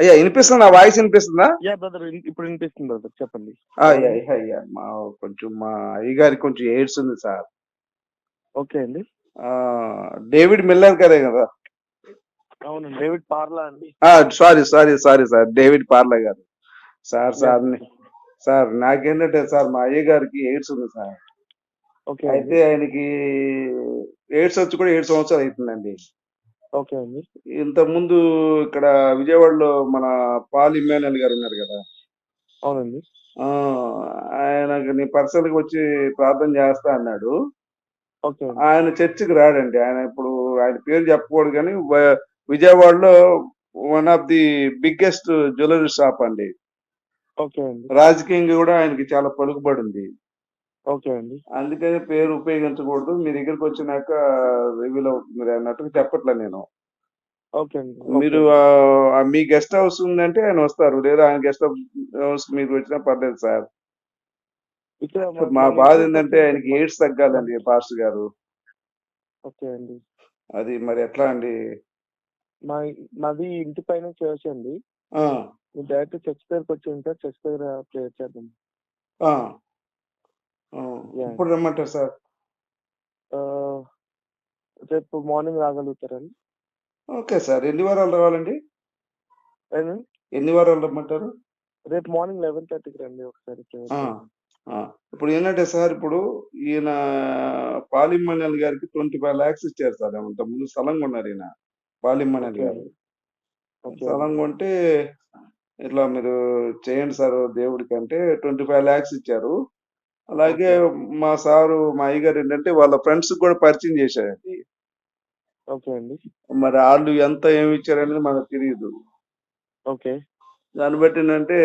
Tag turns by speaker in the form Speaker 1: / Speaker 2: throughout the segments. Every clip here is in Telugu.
Speaker 1: అయ్యా వినిపిస్తుందా? వాయిస్ వినిపిస్తుందా?
Speaker 2: యా బ్రదర్ ఇప్పుడు వినిపిస్తుంది బ్రదర్. చెప్పండి.
Speaker 1: అయ్యా అయ్యా, అయ్యా మా కొంచెం మా అయ్యగారికి కొంచెం ఎయిడ్స్ ఉంది సార్.
Speaker 2: ఓకే అండి.
Speaker 1: డేవిడ్ మిల్లర్ గారే కదా?
Speaker 2: అవునండి డేవిడ్ పార్లా అండి.
Speaker 1: Sorry sorry sorry sir. David Parla గారు. సార్ సార్ ని- సార్ నాకేంటంటే సార్ మా అయ్య గారికి ఎయిడ్స్ ఉంది సార్.
Speaker 2: ఓకే
Speaker 1: అయితే ఆయనకి ఎయిడ్స్ వచ్చి కూడా ఏడు సంవత్సరాలు అవుతుందండి.
Speaker 2: ఓకే అండి.
Speaker 1: ఇంత ముందు ఇక్కడ విజయవాడలో మన పాల్ ఇమ్మానుయల్ గారు ఉన్నారు కదా?
Speaker 2: అవునండి.
Speaker 1: ఆ, ఆయనకి నీ పర్సనల్గా వచ్చి ప్రార్థన చేస్తా అన్నాడు.
Speaker 2: ఓకే అండి.
Speaker 1: ఆయన చర్చికి రాడండి. ఆయన ఇప్పుడు ఆయన పేరు చెప్పకూడదు కానీ వ- విజయవాడలో one of the biggest jewellery shop అండి.
Speaker 2: ఓకే అండి.
Speaker 1: రాజకీయంగా కూడా ఆయనకి చాలా పలుకుబడి ఉంది.
Speaker 2: ఓకే అండి.
Speaker 1: అందుకని పేరు ఉపయోగించకూడదు. మీ దగ్గరికి వచ్చినాక రివ్యూల్ అవుతుంది అన్నట్టుగా చెప్పట్లే నేను.
Speaker 2: ఓకే అండి.
Speaker 1: మీరు ఆ, మీ గెస్ట్ హౌస్ ఉందంటే ఆయన వస్తారు. లేదా ఆయన గెస్ట్ హౌస్ మీకు వచ్చినా పర్లేదు సార్.
Speaker 2: ఇక్కడ
Speaker 1: మా బాధ ఏంటంటే ఆయనకి ఎయిడ్స్ తగ్గాలండి పాస్టర్ గారు.
Speaker 2: ఓకే అండి.
Speaker 1: అది మరి ఎట్లా అండి?
Speaker 2: మా మాది ఇంటి పైన చర్చ్ అండి.
Speaker 1: ఆ,
Speaker 2: మీరు డైరెక్ట్ చర్చ్ దగ్గరకు వచ్చి ఉంటారు. చర్చ్ దగ్గర ప్రేయర్ చేద్దాం.
Speaker 1: ఆ. ఇప్పుడు రమ్మంటారు సార్?
Speaker 2: ఆ, రేపు మార్నింగ్ రాగలుగుతారండి.
Speaker 1: Okay sir. ఎన్ని వారాలు రావాలండి? ఎన్ని వారాలు రమ్మంటారు?
Speaker 2: రేపు మార్నింగ్ లెవెన్ థర్టీకి రండి ఒకసారి.
Speaker 1: ఇప్పుడు ఏంటంటే సార్ ఇప్పుడు ఈయన పాలిమణ్యాల్ గారికి ట్వంటీ ఫైవ్ లాక్స్ ఇచ్చారు సార్. అంత ముందు స్థలం కొన్నారు ఈయన పాలిమణ్యాల్ గారు. స్థలం కొంటే ఇట్లా మీరు చేయండి సార్ దేవుడికి అంటే ట్వంటీ ఫైవ్ లాక్స్ ఇచ్చారు. అలాగే మా సారు మా అయ్యగారు ఏంటంటే వాళ్ళ ఫ్రెండ్స్ కూడా పరిచయం చేశారండి.
Speaker 2: ఓకే అండి.
Speaker 1: మరి వాళ్ళు ఎంత ఏమి ఇచ్చారనేది మనకు తెలియదు.
Speaker 2: ఓకే.
Speaker 1: దాన్ని బట్టి ఏంటంటే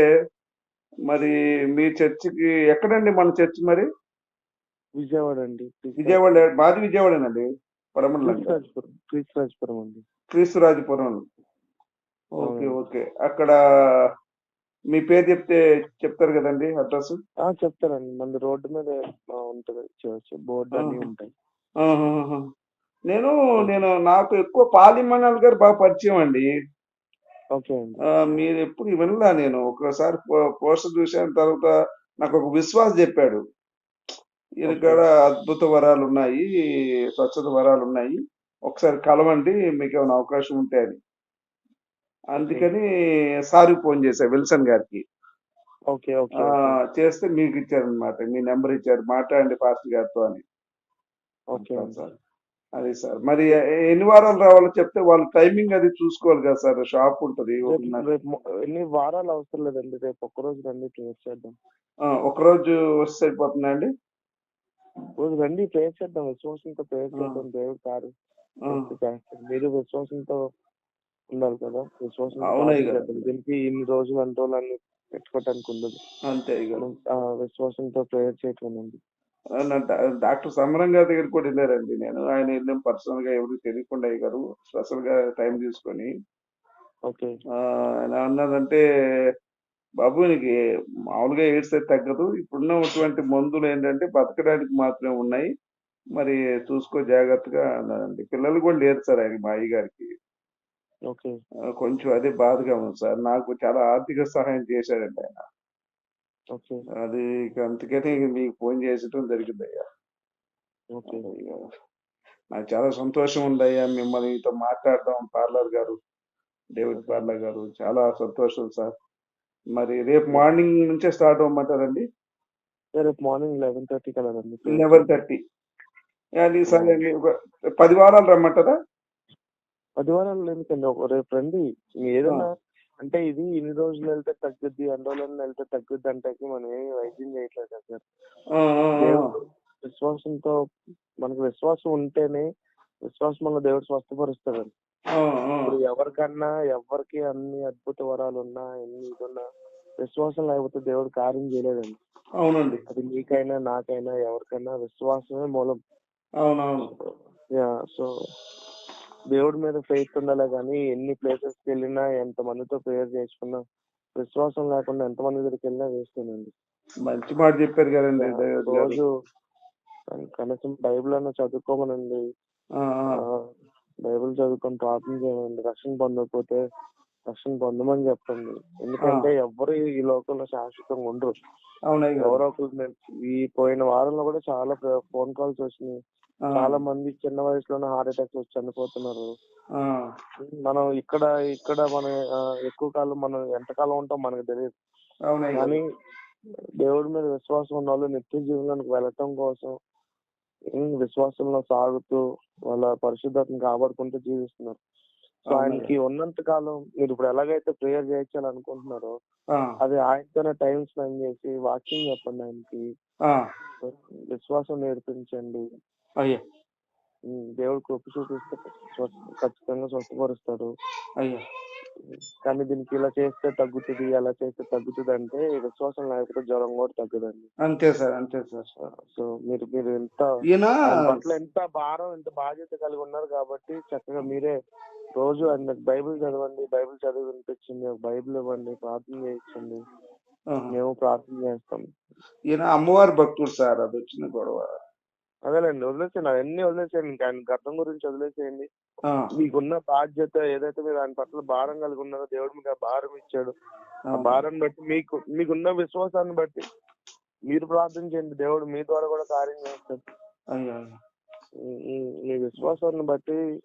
Speaker 1: మరి మీ చర్చికి ఎక్కడండి మన చర్చ్ మరి?
Speaker 2: విజయవాడ అండి.
Speaker 1: విజయవాడ మాది విజయవాడేనండి. పడమల్లంక
Speaker 2: క్రీస్తురాజపురం అండి.
Speaker 1: క్రీస్తురాజపురం ఓకే. ఓకే. అక్కడ మీ పేరు చెప్తే చెప్తారు కదండి అడ్రస్?
Speaker 2: ఆ చెప్తారండి మన రోడ్డు మీద ఉంటది చర్చ్. బోర్డు అన్ని. ఉంటాయి.
Speaker 1: నేను నేను నాకు ఎక్కువ పాలిమణాల్ గారు బాగా పరిచయం అండి. మీరు ఎప్పుడు వినలా నేను. ఒకసారి పోస్టర్ చూసిన తర్వాత నాకు ఒక విశ్వాస చెప్పాడు. ఈయన
Speaker 2: Okay.
Speaker 1: కాడ అద్భుత వరాలు ఉన్నాయి స్వచ్ఛత వరాలు ఉన్నాయి ఒకసారి కలవండి మీకు ఏమైనా అవకాశం ఉంటే అని. అందుకని సారీ ఫోన్ చేశా విల్సన్ గారికి.
Speaker 2: ఓకే ఓకే
Speaker 1: చేస్తే మీకు ఇచ్చారనమాట మీ నెంబర్ ఇచ్చారు మాట్లాడండి పాస్టర్ గారితో అని.
Speaker 2: ఓకే అండి
Speaker 1: సార్. అది సార్. మరి ఎన్ని వారాలు రావాలో చెప్తే వాళ్ళు టైమింగ్ అది చూసుకోవాలి కదా సార్ షాప్ ఉంటుంది
Speaker 2: ఎన్ని వారాలు అవసరం లేదండి రేపు ఒక్క రోజు రండి ప్రేయర్ చేద్దాం.
Speaker 1: ఆ, ఒక రోజు వస్తే సరిపోతుందండి
Speaker 2: రోజు రండి ప్రేయర్ చేద్దాం విశ్వాసంతో ప్రేయర్. చేద్దాం దేవుడు కారు చేస్తాడు మీరు విశ్వాసంతో ఉండాలి కదా?
Speaker 1: గారు.
Speaker 2: చేద్దాం. దీనికి ఇన్ని రోజులు అన్ని పెట్టుకోవటానికి ఉండదు.
Speaker 1: అంతే ఇక
Speaker 2: మనం, ఆ, విశ్వాసంతో ప్రేయర్ చేయటం ఉంది
Speaker 1: ఆ, నా డా- డాక్టర్ సమరం గారి దగ్గర కూడా వెళ్ళారండి నేను. ఆయన వెళ్ళాం పర్సనల్గా ఎవరికి తెలియకుండా అయ్యారు. స్పెషల్గా టైం తీసుకొని.
Speaker 2: ఓకే.
Speaker 1: ఆ, ఆయన అన్నదంటే బాబు నీకు మామూలుగా ఎయిడ్స్ అయితే తగ్గదు. ఇప్పుడున్నటువంటి మందులు ఏంటంటే బతకడానికి మాత్రమే ఉన్నాయి. మరి చూసుకో జాగ్రత్తగా అన్నారండి పిల్లలు కూడా లేరు సార్ ఆయన మా అయ్య గారికి.
Speaker 2: ఓకే.
Speaker 1: కొంచెం అదే బాధగా ఉంది సార్. నాకు చాలా ఆర్థిక సహాయం చేశాడండి ఆయన.
Speaker 2: ఓకే.
Speaker 1: అది ఇక అందుకని మీకు ఫోన్ చేసడం జరిగింది అయ్యా.
Speaker 2: ఓకే.
Speaker 1: అయ్యా. నాకు చాలా సంతోషం ఉందయ్యా మిమ్మల్ని మీతో మాట్లాడడం పార్లర్ గారు డేవిడ్ పార్లర్ గారు. చాలా సంతోషం సార్. మరి రేపు మార్నింగ్ నుంచే స్టార్ట్ అవ్వమంటారండి?
Speaker 2: రేపు morning eleven thirty prayer
Speaker 1: eleven. Thirty. అది సరే ఒక పది వారాలు రమ్మంటారా?
Speaker 2: పది వారాలు ఎందుకండి? ఒక రేపు రండి. మీ ఏదైనా అంటే ఇది ఇన్ని రోజులు వెళ్తే తగ్గుద్ది అన్ని రోజులు వెళ్తే తగ్గుద్ది అంటే మనం ఏమి వైద్యం చేయట్లేదు కదా సార్. విశ్వాసంతో మనకు విశ్వాసం ఉంటేనే విశ్వాసం మన దేవుడు స్వస్థపరుస్తాడు
Speaker 1: ఆ, ఆ.
Speaker 2: ఇప్పుడు ఎవరికన్నా ఎవరికి అన్ని అద్భుత వరాలు ఉన్నా ఎన్ని ఇది ఉన్నా విశ్వాసం లేకపోతే దేవుడు కార్యం చేయలేదండి
Speaker 1: అవునండి.
Speaker 2: అది మీకైనా నాకైనా ఎవరికైనా విశ్వాసమే మూలం.
Speaker 1: అవునవును.
Speaker 2: యా సో దేవుడి మీద ఫెయిత్ ఉండాలి కానీ ఎన్ని ప్లేసెస్కి వెళ్ళినా ఎంత మందితో ప్రేయర్ చేసుకున్నా విశ్వాసం లేకుండా ఎంత మంది దగ్గరికి వెళ్ళినా వేస్ట్ అండి.
Speaker 1: మంచి మాట చెప్పారు కదండి.
Speaker 2: రోజు కన- కనీసం బైబిల్ అన్న చదువుకోమనండి. బైబిల్ చదువుకొని ప్రార్థన చేయండి. రక్షణ పొందకపోతే రక్షణ పొందమని చెప్పండి. ఎందుకంటే ఎవ్వరు ఈ లోకంలో శాశ్వతంగా ఉండరు. ఎవరో ఒకరు ఈ పోయిన వారంలో కూడా చాలా ఫోన్ కాల్స్ వచ్చినాయి. చాలా మంది చిన్న వయసులోనే హార్ట్ అటాక్స్ వచ్చి చనిపోతున్నారు. మనం ఇక్కడ ఇక్కడ మన ఎక్కువ కాలం మనం ఎంతకాలం ఉంటాం మనకు తెలియదు. కానీ దేవుడి మీద విశ్వాసం ఉన్న వాళ్ళు నిత్య జీవనానికి వెళ్ళటం కోసం విశ్వాసంలో సాగుతూ వాళ్ళ పరిశుద్ధతను కాపాడుకుంటూ జీవిస్తున్నారు. సో. ఆయనకి ఉన్నంత కాలం మీరు ఇప్పుడు ఎలాగైతే ప్రేయర్ చేయించాలి అనుకుంటున్నారో
Speaker 1: ఆ,
Speaker 2: అది ఆయనతోనే టైం స్పెండ్ చేసి వాకింగ్ చెప్పండి ఆయనకి. విశ్వాసం నేర్పించండి.
Speaker 1: అయ్యా.
Speaker 2: దేవుడు కృప చూపిస్తే ఖచ్చితంగా స్వస్థపరుస్తాడు.
Speaker 1: అయ్యా.
Speaker 2: కానీ దీనికి ఇలా చేస్తే తగ్గుతుంది అలా చేస్తే తగ్గుతుంది అంటే విశ్వాసం లేకపోతే జ్వరం కూడా తగ్గదండి.
Speaker 1: అంతే సార్ అంతే సార్.
Speaker 2: సో మీరు మీరు ఎంత
Speaker 1: ఈయన
Speaker 2: పట్ల ఎంత భారం ఎంత బాధ్యత కలిగి ఉన్నారు కాబట్టి చక్కగా మీరే రోజు ఆయన బైబిల్ చదవండి బైబిల్ చదివి వినిపించండి బైబిల్ ఇవ్వండి ప్రార్థన చేయించండి. మేము ప్రార్థన చేస్తాం.
Speaker 1: ఈయన అమ్మవారి భక్తుడు సార్ అది వచ్చిన గొడవ.
Speaker 2: అదేలేండి వదిలేసేయండి. అవన్నీ వదిలేసేయండి. ఇంకా ఆయన గతం గురించి వదిలేసేయండి. మీకున్న బాధ్యత ఏదైతే మీరు ఆయన పట్ల భారం కలిగి ఉన్నారో దేవుడు మీకు ఆ భారం ఇచ్చాడు. ఆ భారం బట్టి మీకు మీకున్న విశ్వాసాన్ని బట్టి మీరు ప్రార్థన చేయండి. దేవుడు మీ ద్వారా కూడా కార్యం చేస్తాడు.
Speaker 1: అయ్యా.
Speaker 2: మీ విశ్వాసాన్ని బట్టి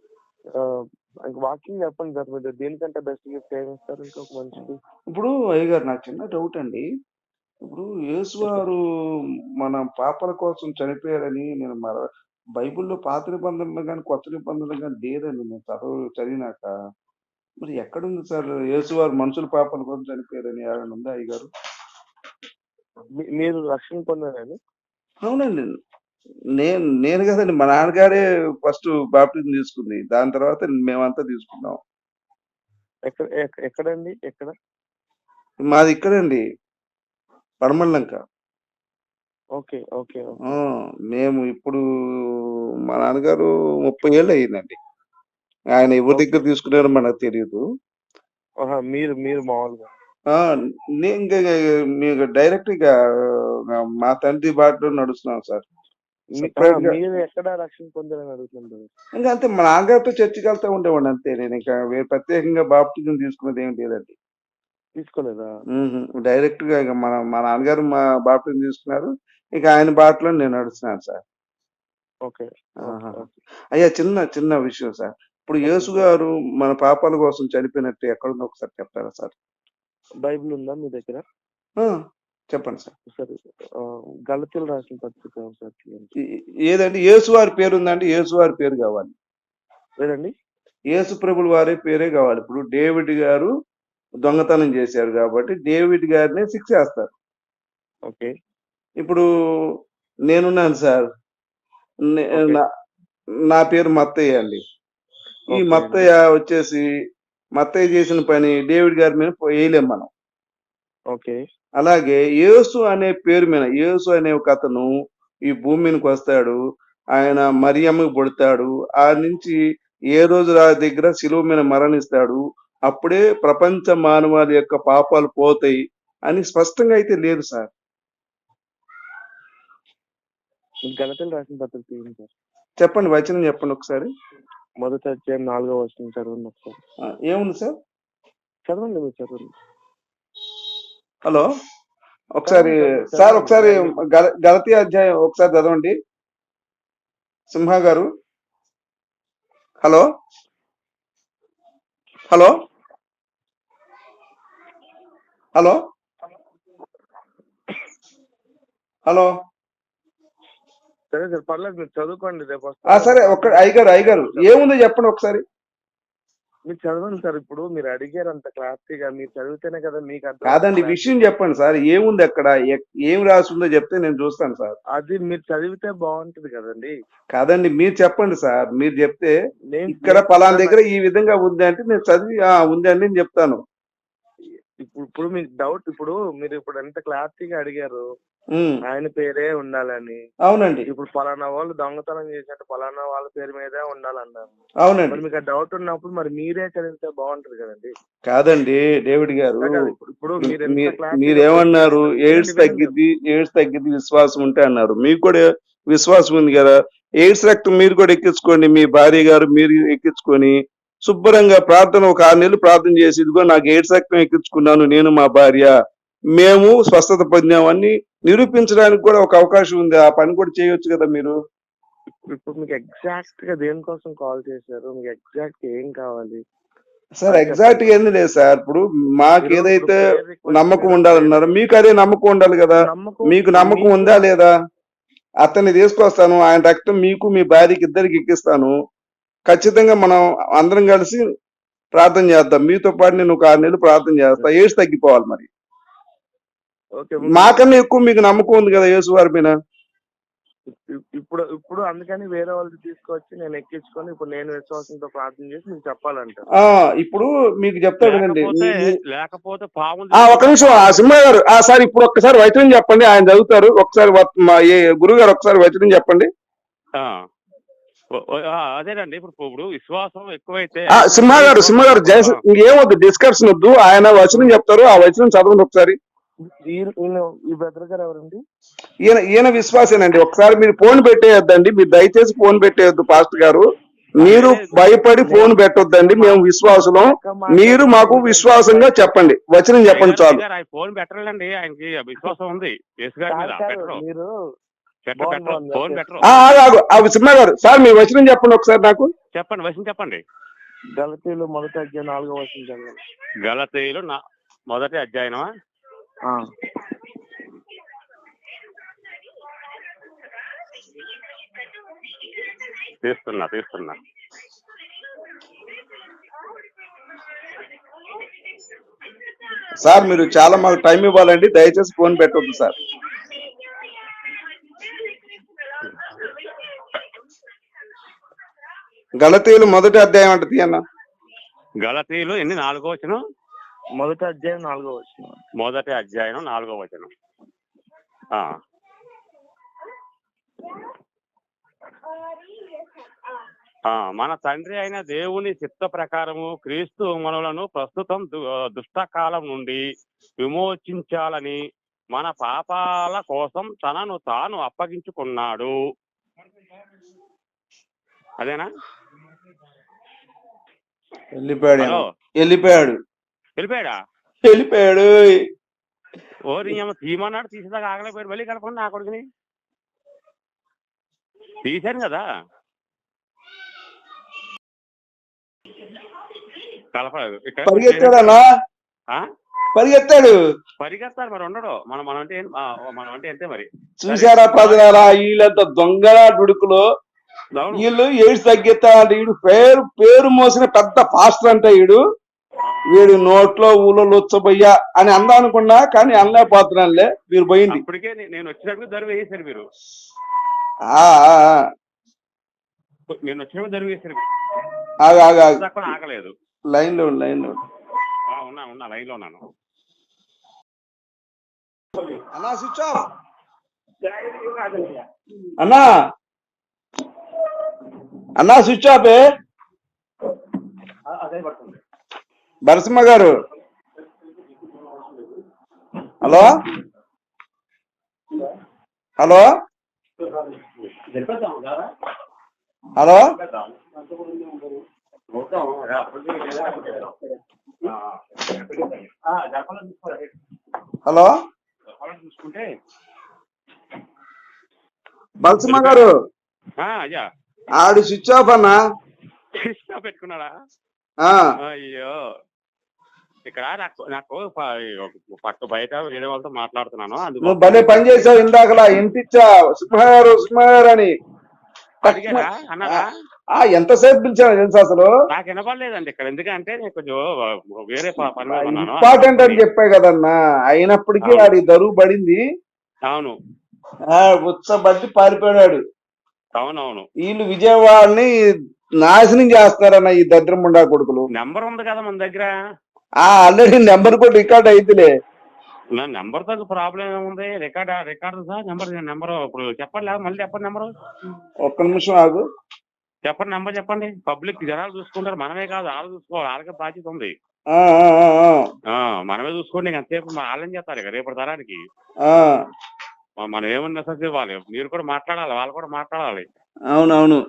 Speaker 2: ఇంక వాకింగ్ చెప్పండి సార్. మీరు దీనికంటే బెస్ట్ గిఫ్ట్ ఏమి ఇస్తారు? ఇంకొక మనిషికి.
Speaker 1: ఇప్పుడు అయ్యగారు నాకు చిన్న డౌట్ అండి. ఇప్పుడు యేసు వారు మన పాపల కోసం చనిపోయారని నేను మన బైబిల్లో పాత నిబంధనలు కానీ కొత్త నిబంధనలు కానీ లేదండి. నేను చదువు చదివినాక. మరి ఎక్కడుంది సార్ యేసు వారు మనుషుల పాపల కోసం చనిపోయారని ఏమైనా ఉందా అయ్యగారు?
Speaker 2: మీరు రక్షణ పొందారని
Speaker 1: అవునండి. నేను నేను కదండి. మా నాన్నగారే ఫస్ట్ బాప్టిజం తీసుకుంది. దాని తర్వాత మేమంతా తీసుకున్నాం.
Speaker 2: ఎక్కడ ఎక్క- ఎక్కడండి? ఎక్కడ?
Speaker 1: మాది ఇక్కడండి. పడమల్లంక.
Speaker 2: Okay okay.
Speaker 1: ఆ, మేము ఇప్పుడు మా నాన్నగారు ముప్పై ఏళ్ళు అయ్యిందండి ఆయన ఎవరి దగ్గర తీసుకున్నారో మనకు తెలియదు
Speaker 2: ఆహా, మీరు మీరు మామూలుగా.
Speaker 1: ఆ, నేను ఇంకా మీకు డైరెక్ట్గా ఆ, మా తండ్రి బాటలో నడుస్తున్నాం సార్.
Speaker 2: మీ-
Speaker 1: గా-
Speaker 2: మీరు ఎక్కడ రక్షణ పొందారని
Speaker 1: ఇంకా అంతే మా నాన్నగారితో చర్చికి వెళ్తా ఉండేవాడిని అంతే. నేను ఇంకా వేరే ప్రత్యేకంగా బాప్టిజం తీసుకున్నది ఏం లేదండి.
Speaker 2: తీసుకోలేదా?
Speaker 1: డైరెక్ట్గా ఇక మన మా నాన్నగారు మా బాప్టిజం తీసుకున్నారు. ఇక ఆయన బాటలో నేను నడుస్తున్నాను సార్.
Speaker 2: ఓకే.
Speaker 1: అయ్యా చిన్న చిన్న విషయం సార్. ఇప్పుడు యేసు గారు మన పాపాల కోసం చనిపోయినట్టు ఎక్కడుందో ఒకసారి చెప్తారా సార్?
Speaker 2: బైబిల్ ఉందా మీ దగ్గర?
Speaker 1: చెప్పండి సార్.
Speaker 2: సరే గలతీలు రాసిన పత్రిక ఒకసారి
Speaker 1: ఏదండి? యేసు వారి పేరు ఉందండి? యేసు వారి పేరు కావాలి.
Speaker 2: లేదండి
Speaker 1: యేసు ప్రభుల వారి పేరే కావాలి. ఇప్పుడు డేవిడ్ గారు దొంగతనం చేశారు కాబట్టి డేవిడ్ గారినే శిక్ష చేస్తారు.
Speaker 2: ఓకే.
Speaker 1: ఇప్పుడు నేనున్నాను సార్. నే- పేరు మత్తయ్య అండి. ఈ. మత్తయ్య వచ్చేసి మత్తయ్య చేసిన పని డేవిడ్ గారి మీద వేయలేం మనం.
Speaker 2: ఓకే.
Speaker 1: అలాగే యేసు అనే పేరు మీద యేసు అనే ఒక అతను ఈ భూమి మీదకి వస్తాడు. ఆయన మరియమ్మకి పుడతాడు. ఆ నుంచి ఏ రోజు రా దగ్గర శిలువ మీద మరణిస్తాడు. అప్పుడే ప్రపంచ మానవాళి యొక్క పాపాలు పోతాయి అని స్పష్టంగా అయితే లేదు సార్.
Speaker 2: గలతీలు రాసిన పత్రిక తీయండి సార్.
Speaker 1: చెప్పండి వచనం చెప్పండి ఒకసారి.
Speaker 2: మొదటి అధ్యాయం నాలుగో వస్తుంది చదవండి ఒకసారి.
Speaker 1: ఏముంది సార్?
Speaker 2: చదవండి మీరు చదవండి.
Speaker 1: హలో? ఒకసారి సార్. ఒకసారి గల- గలతీ అధ్యాయం ఒకసారి చదవండి. సింహ గారు హలో? హలో? హలో? హలో?
Speaker 2: సరే సార్ పర్లేదు మీరు చదువుకోండి రేపు.
Speaker 1: సరే ఒక్క అయ్యగారు అయ్యగారు ఏముందో చెప్పండి ఒకసారి.
Speaker 2: మీరు చదవండి సార్ ఇప్పుడు మీరు అడిగారు అంత క్లారిటీగా మీరు చదివితేనే కదా మీకు అర్థం
Speaker 1: కాదండి విషయం చెప్పండి సార్ ఏముంది అక్కడ ఏం రాసిందో చెప్తే నేను చూస్తాను సార్.
Speaker 2: అది మీరు చదివితే బాగుంటది కదండి.
Speaker 1: కాదండి మీరు చెప్పండి సార్ మీరు చెప్తే
Speaker 2: నేను
Speaker 1: ఇక్కడ పలానా దగ్గర ఈ విధంగా ఉంది అంటే నేను చదివి ఆ ఉంది అండి నేను చెప్తాను.
Speaker 2: ఇప్పుడు ఇప్పుడు మీకు డౌట్ ఇప్పుడు మీరు ఇప్పుడు ఎంత క్లారిటీగా అడిగారు ఆయన పేరే ఉండాలని.
Speaker 1: అవునండి.
Speaker 2: ఇప్పుడు పలానా వాళ్ళు దొంగతనం చేసినట్టు పలానా వాళ్ళ పేరు మీదే ఉండాలన్నారు.
Speaker 1: అవునండి.
Speaker 2: మరి మీకు ఆ డౌట్ ఉన్నప్పుడు మరి మీరే చదివితే బాగుంటది కదండి.
Speaker 1: కాదండి డేవిడ్ గారు
Speaker 2: ఇప్పుడు-
Speaker 1: మీరేమన్నారు ఎయిడ్స్. తగ్గిద్ది ఎయిడ్స్ తగ్గిద్ది విశ్వాసం ఉంటే అన్నారు. మీకు కూడా విశ్వాసం ఉంది కదా. ఎయిడ్స్ రక్తం మీరు కూడా ఎక్కించుకోండి మీ భార్య గారు మీరు ఎక్కించుకొని శుభ్రంగా ప్రార్థన ఒక ఆరు నెలలు ప్రార్థన చేసి ఇదిగో నాకు ఎయిడ్స్ రక్తం ఎక్కించుకున్నాను నేను మా భార్య. మేము స్వస్థత పొందామని నిరూపించడానికి కూడా ఒక అవకాశం ఉంది. ఆ పని కూడా చేయొచ్చు కదా మీరు?
Speaker 2: ఇప్పుడు మీకు ఎగ్జాక్ట్గా దేనికోసం కాల్ చేశారు? మీకు ఎగ్జాక్ట్ ఏం కావాలి?
Speaker 1: సార్ ఎగ్జాక్ట్గా ఏంది లేదు సార్. ఇప్పుడు మాకు ఏదైతే నమ్మకం. ఉండాలన్నారో మీకు అదే నమ్మకం ఉండాలి కదా. మీకు నమ్మకం
Speaker 2: మీకు-
Speaker 1: ఉందా లేదా? అతన్ని తీసుకొస్తాను ఆయన రక్తం మీకు మీ భార్యకి ఇద్దరికి ఎక్కిస్తాను. ఖచ్చితంగా మనం అందరం కలిసి ప్రార్థన చేద్దాం. మీతో పాటు నేను ఒక ఆరు నెలలు ప్రార్థన చేస్తా. ఏసు తగ్గిపోవాలి మరి.
Speaker 2: ఓకే
Speaker 1: మాకన్నా ఎక్కువ మీకు నమ్మకం ఉంది కదా యేసు వారి మీద?
Speaker 2: ఇప్- ఇప్పుడు ఇప్పుడు అందుకని వేరే వాళ్ళు తీసుకొచ్చి నేను ఎక్కించుకొని ఇప్పుడు నేను విశ్వాసంతో ప్రార్థన చేసి మీకు చెప్పాలంట.
Speaker 1: ఆ ఇప్పుడు మీకు చెప్తా వినండి.
Speaker 3: లేకపోతే పాములు
Speaker 1: ఒక నిమిషం. ఆ సింహ గారు ఆ సార్ ఇప్పుడు ఒక్కసారి వచనం చెప్పండి. ఆయన చదువుతారు. ఒకసారి గురువు గారు ఒకసారి వచనం చెప్పండి.
Speaker 3: అదేనండి. ఇప్పుడు ఇప్పుడు విశ్వాసం ఎక్కువైతే
Speaker 1: ఆ సింహ గారు సింహ గారు ఇంకేమొద్దు డిస్కషన్ వద్దు ఆయన వచనం చెప్తారు ఆ వచనం చదవండి ఒకసారి.
Speaker 2: ఈ- బెదర్ గారు ఎవరండి?
Speaker 1: ఈయన ఈయన విశ్వాసేనండి. ఒకసారి మీరు ఫోన్ పెట్టేయొద్దండి. మీరు దయచేసి ఫోన్ పెట్టేయొద్దు పాస్టర్ గారు. మీరు భయపడి ఫోన్ పెట్టొద్దండి. మేము విశ్వాసులం. మీరు మాకు విశ్వాసంగా చెప్పండి. వచనం చెప్పండి చాలు.
Speaker 3: ఫోన్ పెట్టరండి ఆయనకి విశ్వాసం ఉంది. యేసు గారి మీద
Speaker 2: కాదు, కాదు,
Speaker 3: పెట్టరు.
Speaker 2: మీరు
Speaker 1: సింహ గారు. సార్ మీ వచనం చెప్పండి ఒకసారి నాకు.
Speaker 3: చెప్పండి వయసు చెప్పండి.
Speaker 2: గలతీలు మొదటి అధ్యాయం నాలుగో వచ్చిన చదవండి
Speaker 3: గలతీయులు నా మొదటి అధ్యాయనమా
Speaker 2: ఆ.
Speaker 3: తీస్తున్నా తీస్తున్నా.
Speaker 1: సార్ మీరు చాలా మాకు టైం ఇవ్వాలండి. దయచేసి ఫోన్ పెట్టొద్దు సార్. గలతీయులు మొదటి అధ్యాయం అంటే తీయన్న.
Speaker 3: గలతీయులు ఎన్ని? నాలుగో వచనం?
Speaker 2: మొదటి అధ్యాయం నాలుగో వచ్చిన
Speaker 3: మొదటి అధ్యాయం నాలుగో వచనం. ఆ. ఆ, మన తండ్రి అయిన దేవుని చిత్త ప్రకారము క్రీస్తు మనలను ప్రస్తుతం దు- దుష్టకాలం నుండి విమోచించాలని మన పాపాల కోసం తనను తాను అప్పగించుకున్నాడు. అదేనా?
Speaker 1: వెళ్ళిపోయాడు వెళ్ళిపోయాడు.
Speaker 3: వెళ్ళిపోయాడా?
Speaker 1: వెళ్ళిపోయాడు.
Speaker 3: ఓరి ఏమో తీయమన్నాడు తీసేదాకా ఆగలేకపోయాడు. మళ్ళీ కలపండి నా కొడుకుని. తీశాను కదా. కలపలేదు.
Speaker 1: పరిగెత్తాడనా? పరిగెత్తాడు
Speaker 3: పరిగెత్తారు మరి ఉండడు. మనం మనం అంటే మనం అంటే అంతే మరి.
Speaker 1: చూసారా పదనారా వీళ్ళంత దొంగల డుడుకులో. వీళ్ళు ఎయిడ్స్ తగ్గిస్తా అంటే వీడు పేరు పేరు మోసిన పెద్ద పాస్టర్ అంటే వీడు వీడు నోట్లో ఊళ్ళో లొచ్చబయ్యా అని అందా అనుకున్నా కానీ అనలేకపోతున్నానులే వీరు పోయింది.
Speaker 3: అప్పటికే నే- నేను వచ్చినప్పుడు దరువు వేసారు మీరు. నేను వచ్చినప్పుడు దరువు వేసారు మీరు. ఆగలేదు.
Speaker 1: లైన్లో
Speaker 3: లైన్లో ఉన్నా ఉన్నా లైన్లో ఉన్నాను.
Speaker 1: అన్నా స్విచ్ ఆఫ్. అన్నా. అన్నా స్విచ్ ఆఫ్ ఏ? బరసింహ గారు. హలో? హలో? హలో? హలో?
Speaker 3: చూసుకుంటే.
Speaker 1: బలసింహ గారు.
Speaker 3: అయ్యా.
Speaker 1: ఆడు స్విచ్ ఆఫ్ అన్నా?
Speaker 3: కృష్ణ పెట్టుకున్నాడా?
Speaker 1: ఆ,
Speaker 3: అయ్యో. ఇక్కడ నాకు నాకు పక్క బయట వేరే వాళ్ళతో మాట్లాడుతున్నాను
Speaker 1: నువ్వు భలే పని చేసావు ఇందాకలా ఇంటిచ్చా సింహ గారు అని. ఎంతసేపు పిలిచాను తెలుసా అసలు?
Speaker 3: నాకు వినపడలేదండి ఇక్కడ ఎందుకంటే నేను కొంచెం వేరే
Speaker 1: ఇంపార్టెంట్ అని చెప్పా కదన్నా. అయినప్పటికీ. ఆడి దరువు పడింది.
Speaker 3: అవును.
Speaker 1: ఆ ఉత్సబట్టి పారిపోయాడు
Speaker 3: అవునవును.
Speaker 1: వీళ్ళు విజయవాడని నాశనం చేస్తున్నారన్న ఈ దద్రముండా కొడుకులు.
Speaker 3: నెంబర్ ఉంది కదా మన దగ్గర.
Speaker 1: ఆ ఆల్రెడీ నెంబర్ కూడా రికార్డ్ అయితేలే
Speaker 3: నా నెంబర్తో ప్రాబ్లం ఏముంది? Record record sir number number ఇప్పుడు చెప్పండి లేదా మళ్ళీ చెప్పండి నెంబర్.
Speaker 1: ఒక్క నిమిషం ఆగు.
Speaker 3: చెప్పండి నెంబర్ చెప్పండి. పబ్లిక్ జనాలు చూసుకుంటారు మనమే కాదు వాళ్ళు చూసుకోవాలి వాళ్ళకి బాధ్యత ఉంది. మనమే చూసుకోండి ఎంతసేపు మన వాళ్ళని చేస్తారు ఇక రేపటి తరానికి? మనం ఏమన్నా మెసేజ్ ఇవ్వాలి మీరు కూడా మాట్లాడాలి వాళ్ళు కూడా మాట్లాడాలి.
Speaker 1: అవునవును.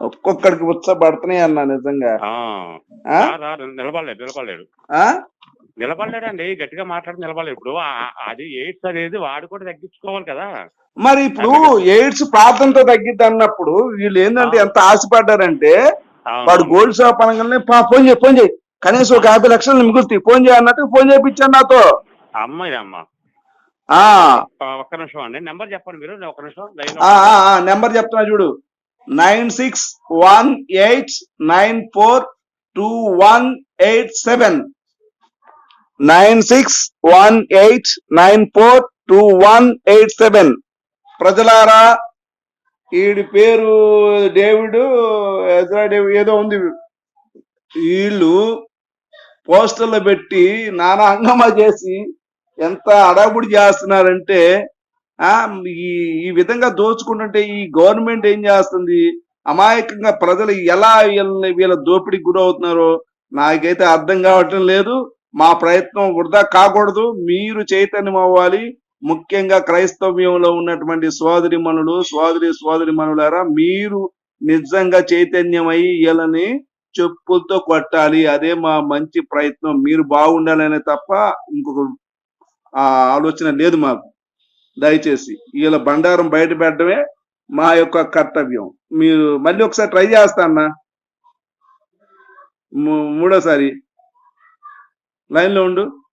Speaker 1: ఒక్కొక్కడికి ఉత్సపడుతున్నాయి అన్న నిజంగా.
Speaker 3: నిలబడలేడు నిలబడలేడు? నిలబడలేడండి గట్టిగా మాట్లాడి నిలబడలేడు ఇప్పుడు అది ఎయిడ్స్ అనేది వాడు కూడా తగ్గించుకోవాలి కదా.
Speaker 1: మరి ఇప్పుడు ఎయిడ్స్ ప్రార్థనతో తగ్గిద్ది అన్నప్పుడు వీళ్ళు ఏంటంటే ఎంత ఆశపడ్డారంటే. వాడు గోల్డ్ షాప్ అనగానే "పా, ఫోన్ చేయి ఫోన్ చేయి. కనీసం ఒక యాభై లక్షలు మిగులుతాయి. ఫోన్ చేయి అన్నట్టు ఫోన్ చేయించాను నాతో.
Speaker 3: అమ్మాయి అమ్మ. ఒక్క నిమిషం అండి. నెంబర్ చెప్పండి మీరు. ఒక్క నిమిషం
Speaker 1: నెంబర్ చెప్తున్నా చూడు. Nine six one eight nine four two one eight seven. Nine six one eight nine four two one eight seven. ప్రజలారా వీడి పేరు డేవిడ్ ఎజ్రా డేవిడ్ ఏదో ఉంది. వీళ్ళు పోస్టర్లు పెట్టి నానా హంగమా చేసి ఎంత అడాగుడి చేస్తున్నారంటే ఆ ఈ ఈ విధంగా దోచుకుంటుంటే ఈ గవర్నమెంట్ ఏం చేస్తుంది? అమాయకంగా ప్రజలు ఎలా వీళ్ళని వీళ్ళ దోపిడీకి గురవుతున్నారో నాకైతే అర్థం కావటం లేదు. మా ప్రయత్నం వృధా కాకూడదు. మీరు చైతన్యం అవ్వాలి ముఖ్యంగా క్రైస్తవ్యంలో ఉన్నటువంటి సోదరి మనులు సోదరి సోదరి మనులారా మీరు నిజంగా చైతన్యమై వీళ్ళని చెప్పులతో కొట్టాలి. అదే మా మంచి ప్రయత్నం. మీరు బాగుండాలనే తప్ప ఇంకొక ఆ ఆలోచన లేదు మాకు. దయచేసి వీళ్ళ బండారం బయట పెట్టడమే మా యొక్క కర్తవ్యం. మీరు మళ్ళీ ఒకసారి ట్రై చేస్తా మూడోసారి. లైన్లో ఉండు.